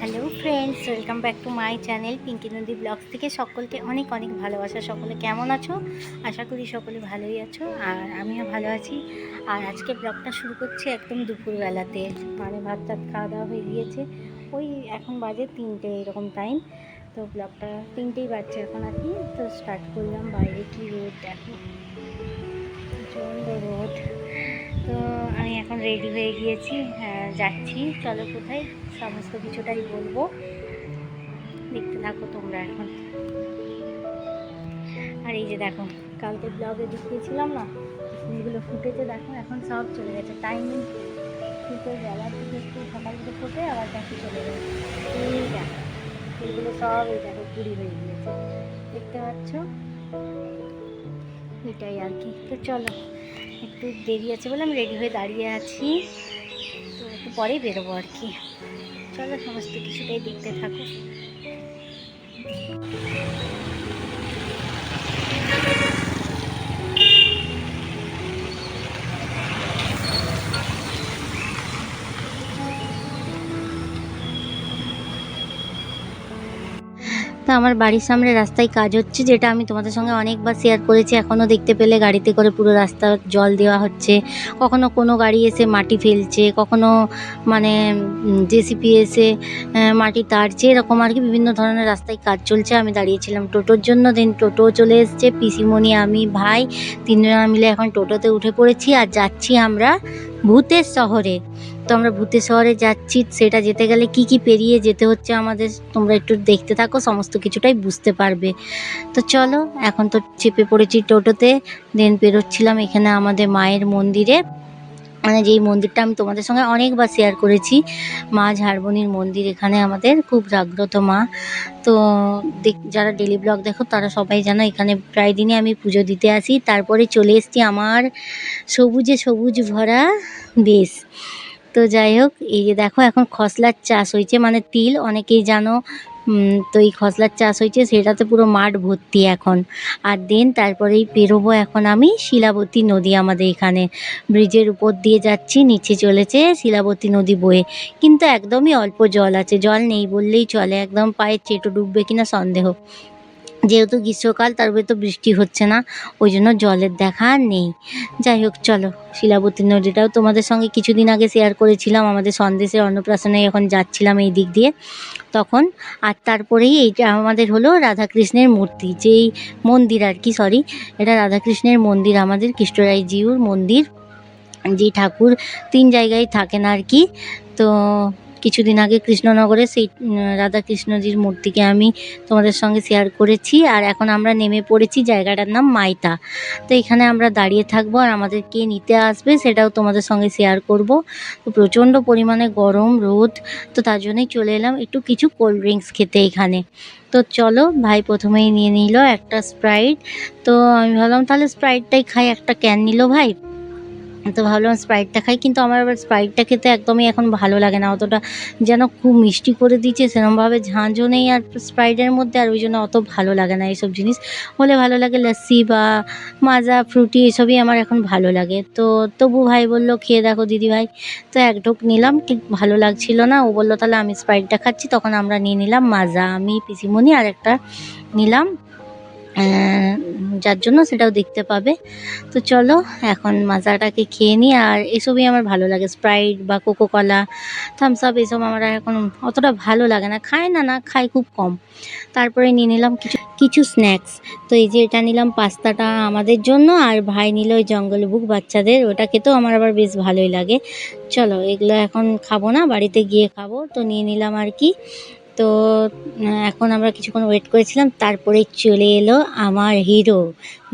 Hello friends, welcome back to my channel Pinky Nodi vlogs থেকে সকলকে অনেক অনেক ভালোবাসা। সকলে কেমন আছো? আশা করি সকলে ভালোই আছো আর আমিও ভালো আছি। আর আজকে ব্লগটা শুরু করছি একদম দুপুরবেলাতে। মানে ভাত টাত খাওয়া দাওয়া হয়ে গিয়েছে। ওই এখন বাজে তিনটে এরকম টাইম তো ব্লগটা তিনটেই বাজছে এখন আর কি। তো স্টার্ট করলাম বাইরে কি রোদ দেখো। প্রচণ্ড রোদ। তো আমি এখন রেডি হয়ে গিয়েছি হ্যাঁ, যাচ্ছি। চলো কোথায়? সমস্ত কিছুটাই বলব। দেখতে থাকো তোমরা এখন। আর এই যে দেখো কালকে ব্লগে দেখিয়েছিলাম না? ফুলগুলো ফুটেছে দেখো এখন সব চলে গেছে। টাইমিং ফুটে বেলার দিকে একটু সকাল থেকে ফুটে আবার দেখি চলে গেছে এই দেখো ফুলগুলো সব এই দেখো কুড়ি হয়ে গিয়েছে। দেখতে পাচ্ছ? এটাই আর কি। তো চলো একটু দেরি আছে বলে আমি রেডি হয়ে দাঁড়িয়ে আছি। তো একটু পরেই বেরোবো আর কি। চলো, সমস্ত কিছুটাই দেখতে থাকো। আমার বাড়ির সামনে রাস্তায় কাজ হচ্ছে, যেটা আমি তোমাদের সঙ্গে অনেকবার শেয়ার করেছি। এখনও দেখতে পেলে গাড়িতে করে পুরো রাস্তা জল দেওয়া হচ্ছে। কখনো কোনো গাড়ি এসে মাটি ফেলছে, কখনো মানে জেসিপি এসে মাটি তাড়ছে এরকম আর কি বিভিন্ন ধরনের রাস্তায় কাজ চলছে। আমি দাঁড়িয়েছিলাম টোটোর জন্য দেন টোটো চলে এসছে। পিসিমণি, আমি, ভাই, তিনজনা মিলে এখন টোটোতে উঠে পড়েছি। আর যাচ্ছি আমরা ভূতের শহরে। তো আমরা ভূতের শহরে যাচ্ছি, সেটা যেতে গেলে কি কি পেরিয়ে যেতে হচ্ছে আমাদের, তোমরা একটু দেখতে থাকো, সমস্ত কিছুটাই বুঝতে পারবে। তো চলো, এখন তো চেপে পড়েছি টোটোতে দেন পেরোচ্ছিলাম এখানে আমাদের মায়ের মন্দিরে। মানে যেই মন্দিরটা আমি তোমাদের সঙ্গে অনেকবার শেয়ার করেছি, মা ঝাড়বনির মন্দির এখানে আমাদের খুব জাগ্রত মা। তো দেখ, যারা ডেলি ব্লগ দেখো তারা সবাই জানো এখানে প্রায় দিনই আমি পুজো দিতে আসি। তারপরে চলে এসেছি আমার সবুজে সবুজ ভরা দেশ তো যাই হোক, এই যে দেখো এখন খসলার চাষ হয়েছে মানে তিল, অনেকেই জানো তো এই খসলার চাষ হয়েছে সেটাতে পুরো মাঠ ভর্তি এখন। আর দেন তারপরেই পেরোবো এখন আমি শিলাবতী নদী আমাদের এখানে। ব্রিজের উপর দিয়ে যাচ্ছি, নিচে চলেছে শিলাবতী নদী বয়ে। কিন্তু একদমই অল্প জল আছে, জল নেই বললেই চলে, একদম পায়ের চেটো ডুববে কিনা সন্দেহ। যেহেতু গ্রীষ্মকাল, তার উপরে তো বৃষ্টি হচ্ছে না, ওই জন্য জলের দেখা নেই। যাই হোক, চলো, শিলাবতী নদীটাও তোমাদের সঙ্গে কিছুদিন আগে শেয়ার করেছিলাম, আমাদের সন্দেশের অন্নপ্রাশনে যখন যাচ্ছিলাম এই দিক দিয়ে, তখন, আর তারপরেই এইটা আমাদের হলো রাধাকৃষ্ণের মূর্তি, যেই মন্দির আর কি সরি এটা রাধাকৃষ্ণের মন্দির, আমাদের কৃষ্ণরায় জিউর মন্দির যে ঠাকুর তিন জায়গায় থাকেন আর কি, তো কিছুদিন আগে কৃষ্ণনগরে সেই রাধাকৃষ্ণজির মূর্তিকে আমি তোমাদের সঙ্গে শেয়ার করেছি আর এখন আমরা নেমে পড়েছি জায়গাটার নাম মাইতা। তো এখানে আমরা দাঁড়িয়ে থাকব আর আমাদের কে নিতে আসবে সেটাও তোমাদের সঙ্গে শেয়ার করব। তো প্রচণ্ড পরিমাণে গরম, রোদ, তো তার জন্যই চলে এলাম একটু কিছু কোল্ড ড্রিঙ্কস খেতে এখানে। তো চলো, ভাই প্রথমেই নিয়ে নিল একটা স্প্রাইট তো আমি ভাবলাম তাহলে স্প্রাইটটাই খাই, একটা ক্যান নিল ভাই। তো ভাবলাম স্প্রাইটটা খাই, কিন্তু আমার আবার স্প্রাইটটা খেতে একদমই এখন ভালো লাগে না। অতটা যেন খুব মিষ্টি করে দিচ্ছে সেরকমভাবে ঝাঁঝও নেই আর স্প্রাইটের মধ্যে, আর ওই জন্য অত ভালো লাগে না এইসব জিনিস। হলে ভালো লাগে লস্যি বা মাজা, ফ্রুটি, এসবই আমার এখন ভালো লাগে। তো তবু ভাই বলল, খেয়ে দেখো দিদি ভাই তো এক ঢোক নিলাম ঠিক ভালো লাগছিল না। ও বলল, তাহলে আমি স্প্রাইটটা খাচ্ছি। তখন আমরা নিয়ে নিলাম মাজা। আমি পিসিমণি আর একটা নিলাম। যার জন্য সেটাও দেখতে পাবে। তো চলো, এখন মাজাটাকে খেয়ে নিই। আর এসবই আমার ভালো লাগে। স্প্রাইট বা কোকো কলা থামস আপ এসব আমার এখন অতটা ভালো লাগে না। খায় না না, খায় খুব কম। তারপরে নিয়ে নিলাম কিছু কিছু স্ন্যাক্স তো এই যে এটা নিলাম পাস্তাটা আমাদের জন্য। আর ভাই নিল ওই জঙ্গল বুক বাচ্চাদের। ওটা খেতেও আমার আবার বেশ ভালোই লাগে। চলো, এগুলো এখন খাব না, বাড়িতে গিয়ে খাব। তো নিয়ে নিলাম আর কি। তো এখন আমরা কিছুক্ষণ ওয়েট করেছিলাম, তারপরে চলে এলো আমার হিরো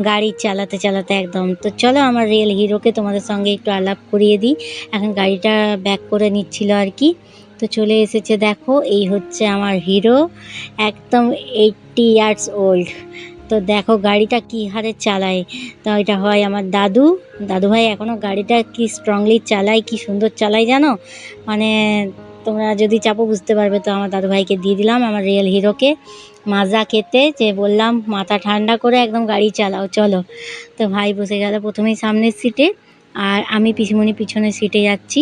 গাড়ি চালাতে চালাতে একদম। তো চলো আমার রিয়েল হিরোকে তোমাদের সঙ্গে একটু আলাপ করিয়ে দিই। এখন গাড়িটা ব্যাক করে নিচ্ছিল আর কি। তো চলে এসেছে, দেখো, এই হচ্ছে আমার হিরো একদম এইটটি ইয়ার্স ওল্ড তো দেখো গাড়িটা কী হারে চালায়। তো এটা হয় আমার দাদু। দাদু ভাই এখনও গাড়িটা কি স্ট্রংলি চালায়, কি সুন্দর চালায় জানো? মানে তোমরা যদি চাপো, বুঝতে পারবে। তো আমার দাদু ভাইকে দিয়ে দিলাম, আমার রিয়েল হিরোকে মাজা খেতে যে বললাম, মাথা ঠান্ডা করে একদম গাড়ি চালাও, চলো। তো ভাই বসে গেল প্রথমেই সামনের সিটে আর আমি পিসিমণি পিছনের সিটে যাচ্ছি।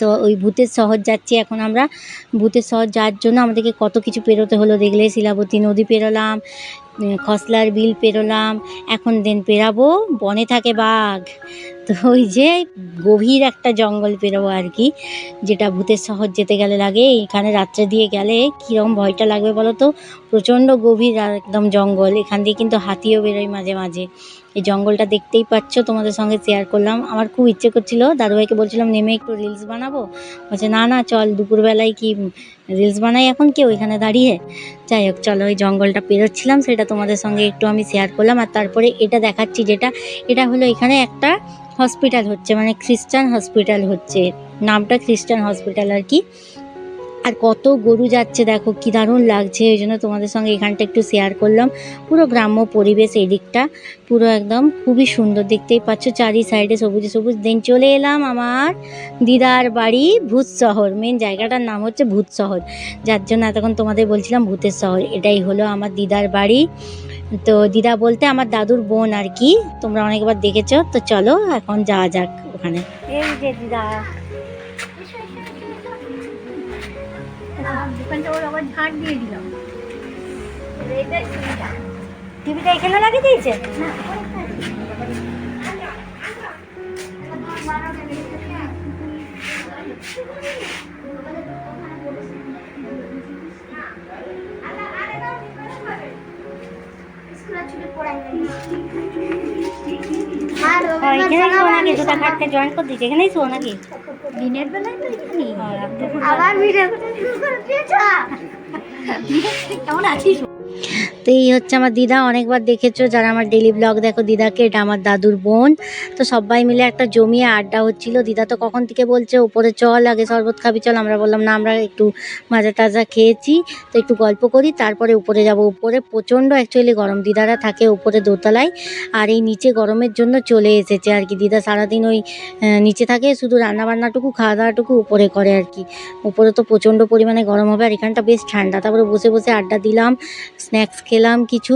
তো ওই ভূতের শহর যাচ্ছি এখন আমরা। ভূতের শহর যাওয়ার জন্য আমাদেরকে কত কিছু পেরোতে হলো দেখলে শিলাবতী নদী পেরোলাম খসলার বিল পেরোলাম, এখন দেন পেরাবো, বনে থাকে বাঘ। তো ওই যে গভীর একটা জঙ্গল পেরোবো আর কি, যেটা ভূতের শহর যেতে গেলে লাগে, এখানে রাত্রে দিয়ে গেলে কীরকম ভয়টা লাগবে বলো তো? প্রচণ্ড গভীর একদম জঙ্গল, এখান দিয়ে কিন্তু হাতিও বেরোয় মাঝে মাঝে। এই জঙ্গলটা দেখতেই পাচ্ছ, তোমাদের সঙ্গে শেয়ার করলাম। আমার খুব ইচ্ছে করছিল, দাদুভাইকে বলছিলাম, নেমে একটু রিলস বানাবো? বলছে, না না, চল, দুপুরবেলায় কি রিলস বানাই এখন কেউ এখানে দাঁড়িয়ে? যাই হোক, চলো, ওই জঙ্গলটা পেরোচ্ছিলাম, সেটা তোমাদের সঙ্গে একটু আমি শেয়ার করলাম। আর তারপরে এটা দেখাচ্ছি, যেটা, এটা হলো এখানে একটা হসপিটাল হচ্ছে মানে খ্রিস্টান হসপিটাল হচ্ছে। নামটা খ্রিস্টান হসপিটাল আর কি। আর কত গরু যাচ্ছে দেখো, কি দারুণ লাগছে। ওই জন্য তোমাদের সঙ্গে এখানটা একটু শেয়ার করলাম। পুরো গ্রাম্য পরিবেশ এই দিকটা পুরো একদম খুবই সুন্দর দেখতেই পাচ্ছ। চারি সাইডে সবুজ সবুজ। দেন চলে এলাম আমার দিদার বাড়ি ভূত শহর। মেন জায়গাটার নাম হচ্ছে ভূত শহর। যার জন্য এতক্ষণ তোমাদের বলছিলাম ভূতের শহর। এটাই হলো আমার দিদার বাড়ি। তো দিদা বলতে আমার দাদুর বোন আর কি। তোমরা অনেকবার দেখেছ। তো চলো এখন যাওয়া যাক ওখানে। এই যে দিদা। দোকানটা ওর আবার ঝাড় দিয়ে দিলাম টিভিটা এখানে লাগিয়ে দিয়েছে? হ্যাঁ, এখানেই শো নাকি দুটা খাটতে জয়েন করে দিয়েছে। এখানেই শো নাকি? দিনের বেলায় তো এখানে হ্যাঁ, আবার ভিডিও কেমন আছিস? তো এই হচ্ছে আমার দিদা, অনেকবার দেখেছ যারা আমার ডেলি ব্লগ দেখো। দিদাকে এটা আমার দাদুর বোন। তো সবাই মিলে একটা জমিয়ে আড্ডা হচ্ছিল। দিদা তো কখন থেকে বলছে উপরে চল, আগে শরবত খাবি, চল। আমরা বললাম, না, আমরা একটু মাজা টাজা খেয়েছি, তো একটু গল্প করি, তারপরে উপরে যাব। উপরে প্রচণ্ড অ্যাকচুয়ালি গরম। দিদারা থাকে উপরে দোতলায়, আর এই নিচে গরমের জন্য চলে এসেছে আর কি। দিদা সারাদিন ওই নিচে থাকে, শুধু রান্নাবান্নাটুকু খাওয়া দাওয়াটুকু উপরে করে আর কি। উপরে তো প্রচণ্ড পরিমাণে গরম হবে, আর এখানটা বেশ ঠান্ডা। তারপরে বসে বসে আড্ডা দিলাম, স্ন্যাক্স খেলাম কিছু।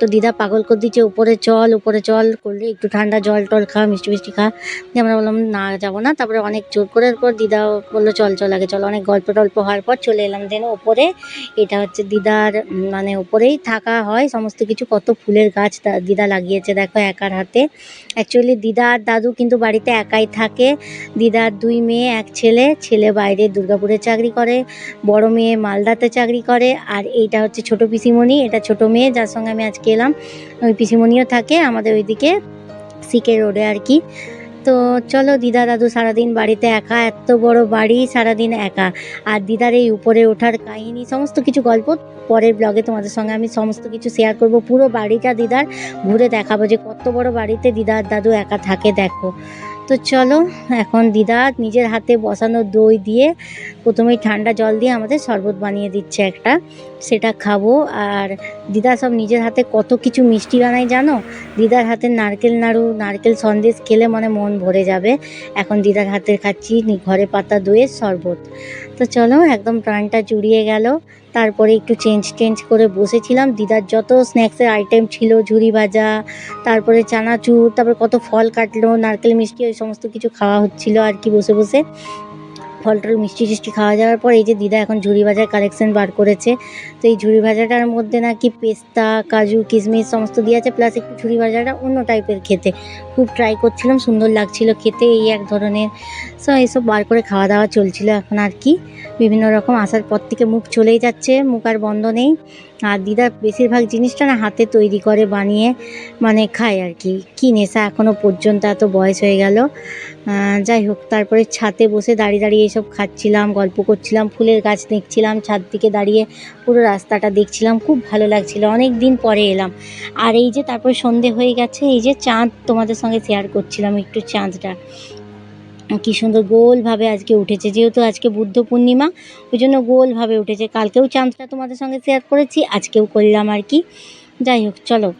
তো দিদা পাগল করে দিচ্ছে উপরে চল উপরে চল করলে একটু ঠান্ডা জল টল খা, মিষ্টি মিষ্টি খা। দিয়ে আমরা বললাম, না, যাব না। তারপরে অনেক জোর করে পর দিদা বলল, চল চল, আগে চল। অনেক গল্প টল্প হওয়ার পর চলে এলাম। দেন ওপরে এটা হচ্ছে দিদার মানে ওপরেই থাকা হয় সমস্ত কিছু। কত ফুলের গাছ দিদা লাগিয়েছে, দেখো একার হাতে। অ্যাকচুয়ালি দিদা আর দাদু কিন্তু বাড়িতে একাই থাকে। দিদার দুই মেয়ে, এক ছেলে। ছেলে বাইরে দুর্গাপুরে চাকরি করে, বড় মেয়ে মালদাতে চাকরি করে। আর এইটা হচ্ছে ছোট পিসিমণি, এটা ছোট মেয়ে। যার সঙ্গে আমি আজকে এলাম। ওই পিসিমণিও থাকে, আমাদের ওইদিকে সিকে রোডে আর কি। তো চলো দিদা দাদু সারাদিন বাড়িতে একা, এত বড় বাড়ি, সারাদিন একা। আর দিদার এই উপরে ওঠার কাহিনী, সমস্ত কিছু গল্প পরের ব্লগে তোমাদের সঙ্গে আমি সমস্ত কিছু শেয়ার করব। পুরো বাড়িটা দিদার ঘুরে দেখাবো যে কত বড় বাড়িতে দিদার দাদু একা থাকে, দেখো। তো চলো, এখন দিদা নিজের হাতে বসানো দই দিয়ে প্রথমেই ঠান্ডা জল দিয়ে আমাদের শরবত বানিয়ে দিচ্ছে একটা। সেটা খাব। আর দিদা সব নিজের হাতে কত কিছু মিষ্টি বানায় জানো? দিদার হাতে নারকেল নাড়ু, নারকেল সন্দেশ খেলে মনে মন ভরে যাবে। এখন দিদার হাতে খাচ্ছি ঘরে পাতা দইয়ের শরবত। তো চলো, একদম প্রাণটা জুড়িয়ে গেল। তারপরে একটু চেঞ্জ টেঞ্জ করে বসেছিলাম। দিদার যত স্ন্যাক্সের আইটেম ছিল ঝুরি ভাজা, তারপরে চানাচুর, তারপরে কত ফল কাটলো, নারকেল মিষ্টি, ওই সমস্ত কিছু খাওয়া হচ্ছিল আর কি বসে বসে। ফল টল, মিষ্টি টিষ্টি খাওয়া যাওয়ার পর এই যে দিদা এখন ঝুড়ি ভাজার কালেকশন বার করেছে। তো এই ঝুড়ি ভাজাটার মধ্যে নাকি পেস্তা, কাজু, কিশমিশ সমস্ত দিয়ে আছে প্লাস একটু ঝুড়ি ভাজাটা অন্য টাইপের খেতে। খুব ট্রাই করছিলাম, সুন্দর লাগছিল খেতে, এই এক ধরনের। সো এইসব বার করে খাওয়া দাওয়া চলছিল এখন আর কি। বিভিন্ন রকম আসার পর থেকে মুখ চলেই যাচ্ছে, মুখ আর বন্ধ নেই। আর দিদা বেশিরভাগ জিনিসটা না হাতে তৈরি করে, বানিয়ে মানে খায় আর কি। কী নেশা এখনও পর্যন্ত এত বয়স হয়ে গেল। যাই হোক, তারপরে ছাদে বসে দাঁড়িয়ে দাঁড়িয়ে এসব খাচ্ছিলাম, গল্প করছিলাম, ফুলের গাছ দেখছিলাম, ছাদ দিকে দাঁড়িয়ে পুরো রাস্তাটা দেখছিলাম, খুব ভালো লাগছিল। অনেক দিন পরে এলাম। আর এই যে তারপর সন্ধে হয়ে গেছে, এই যে চাঁদ তোমাদের সঙ্গে শেয়ার করছিলাম, একটু চাঁদটা। কি সুন্দর গোলভাবে আজকে উঠেছে যেহেতু আজকে বুদ্ধ পূর্ণিমা ওই জন্য গোলভাবে উঠেছে। কালকেও চাঁদটা তোমাদের সঙ্গে শেয়ার করেছি আজকেও করলাম আর কি। যাই হোক চলো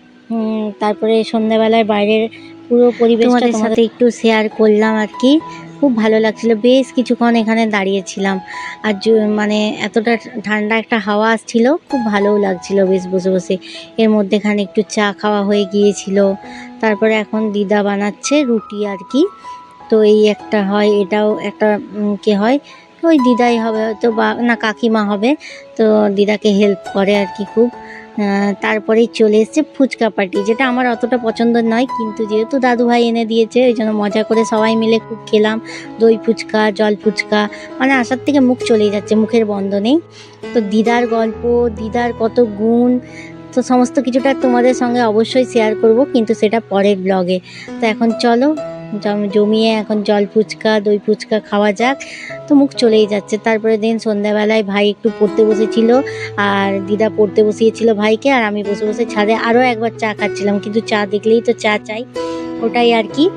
তারপরে সন্ধ্যাবেলায় বাইরের পুরো পরিবেশটা সাথে একটু শেয়ার করলাম আর কি। খুব ভালো লাগছিল বেশ কিছুক্ষণ এখানে দাঁড়িয়েছিলাম। আর মানে এতটা ঠান্ডা একটা হাওয়া আসছিল খুব ভালোও লাগছিল বেশ বসে বসে। এর মধ্যেখানে একটু চা খাওয়া হয়ে গিয়েছিল। তারপরে এখন দিদা বানাচ্ছে রুটি আর কি। তো এই একটা হয়, এটাও একটা কে হয়, ওই দিদাই হবে হয়তো বা, না, কাকিমা হবে, তো দিদাকে হেল্প করে আর কি খুব। তারপরেই চলে এসছে ফুচকা পার্টি যেটা আমার অতটা পছন্দ নয়, কিন্তু যেহেতু দাদু ভাই এনে দিয়েছে, ওই জন্য মজা করে সবাই মিলে খুব খেলাম। দই ফুচকা, জল ফুচকা মানে আসার থেকে মুখ চলেই যাচ্ছে, মুখের বন্ধ নেই তো দিদার গল্প, দিদার কত গুণ, তো সমস্ত কিছুটা তোমাদের সঙ্গে অবশ্যই শেয়ার করব, কিন্তু সেটা পরের ব্লগে তো এখন চলো জমিয়ে এখন জল ফুচকা, দই ফুচকা খাওয়া যাক। তো মুখ চলেই যাচ্ছে। তারপরে দিন সন্ধ্যাবেলায় ভাই একটু পড়তে বসেছিল। আর দিদা পড়তে বসিয়েছিল ভাইকে। আর আমি বসে বসে ছাদে আরও একবার চা খাচ্ছিলাম। কিন্তু চা দেখলেই তো চা চাই। ওটাই আর কি।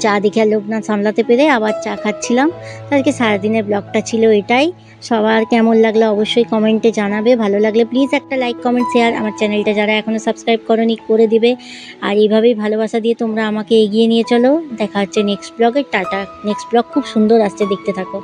চা দেখে লোক না সামলাতে পেরে আবার চা খাচ্ছিলাম। আজকে সারাদিনের ব্লগটা ছিল এটাই। সবার কেমন লাগল অবশ্যই কমেন্টে জানাবে। ভালো লাগলে প্লিজ একটা লাইক কমেন্ট শেয়ার আমার চ্যানেলটা যারা এখনও সাবস্ক্রাইব করনি করে দিবে। আর এইভাবেই ভালোবাসা দিয়ে তোমরা আমাকে এগিয়ে নিয়ে চলো। দেখা হচ্ছে নেক্সট ব্লগে টাটা। নেক্সট ব্লগ খুব সুন্দর আসছে, দেখতে থাকো।